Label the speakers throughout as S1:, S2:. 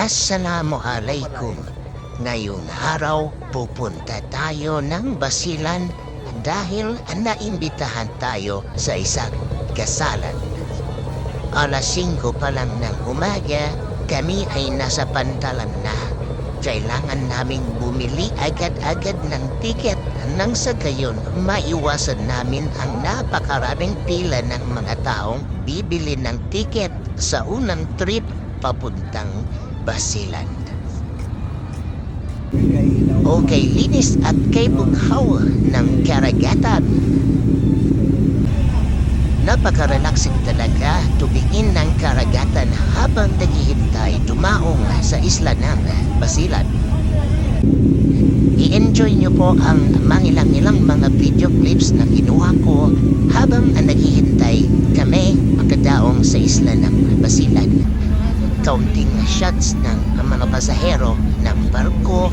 S1: Assalamualaikum. Ngayong araw, pupunta tayo ng Basilan dahil naimbitahan tayo sa isang kasalan. Alas 5 pa lang ng umaga, kami ay nasa pantalan na. Kailangan naming bumili agad-agad ng tiket nang sa gayon maiwasan namin ang napakaraming pila ng mga taong bibili ng tiket sa unang trip papuntang Basilan. Okay, linis at kay bughaw ng karagatan. Napaka-relaxing talaga tumiin ng karagatan habang naghihintay dumaong sa isla ng Basilan. I-enjoy niyo po ang mangilang-ilang mga video clips na kinuha ko habang naghihintay kami makadaong sa isla ng Basilan. Kaunting shots ng mga pasahero ng barko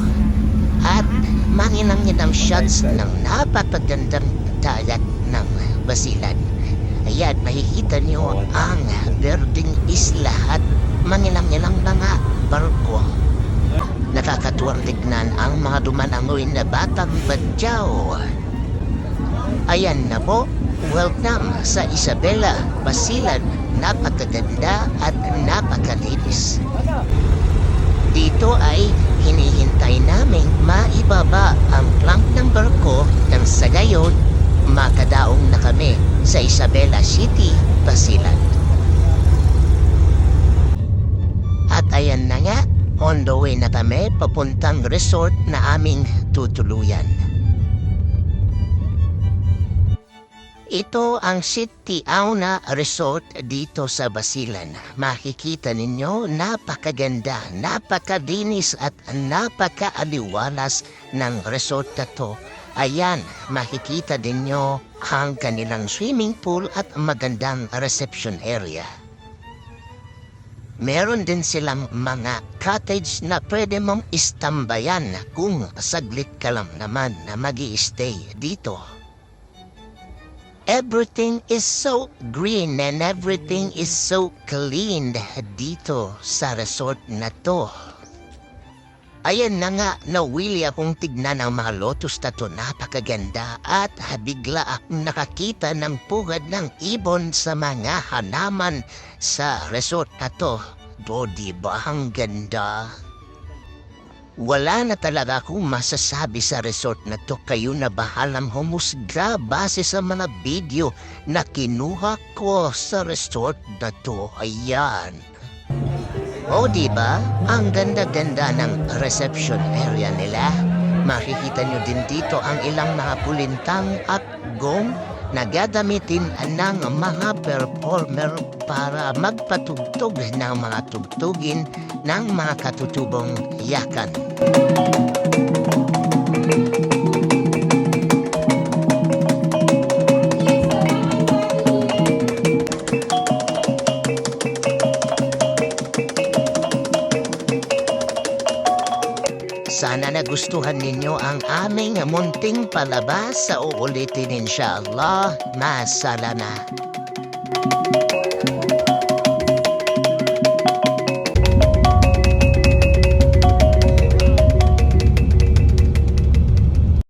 S1: at mangilang-ilang shots ng napakagandang dagat ng Basilan. Ayan, makikita niyo ang berding isla at mangilang-ilang mga barko. Nakakatuwang tignan ang mga dumanangoy na batang badyaw. Ayan na po, welcome sa Isabela, Basilan. Napakaganda at napakalinis. Dito ay hinihintay naming maibaba ang plank ng barko nang sa gayon makadaong na kami sa Isabela City, Basilan. At ayan na nga, on the way na kami papuntang resort na aming tutuluyan. Ito ang City Auna Resort dito sa Basilan. Makikita ninyo napakaganda, napakadinis at napakaaliwalas ng resort na to. Ayan, makikita ninyo ang kanilang swimming pool at magandang reception area. Meron din silang mga cottage na pwede mong istambayan kung saglit ka lang naman na mag stay dito. Everything is so green and everything is so clean dito sa resort na to. Ayan na nga, nawili akong tignan ang mga lotus na to napakaganda at bigla akong nakakita ng pugad ng ibon sa mga hanaman sa resort na to. Do, di ba ang ganda? Wala na talaga akong masasabi sa resort na to kayo na bahalang humusga base sa mga video na kinuha ko sa resort na to. Ayan. O di ba? Ang ganda-ganda ng reception area nila. Makikita nyo din dito ang ilang mga pulintang at gong na gagamitin ng mga performer para magpatugtog ng mga tugtugin ng mga katutubong yakan. Sana nagustuhan ninyo ang aming munting palabas sa uulitin inshallah. Masala na.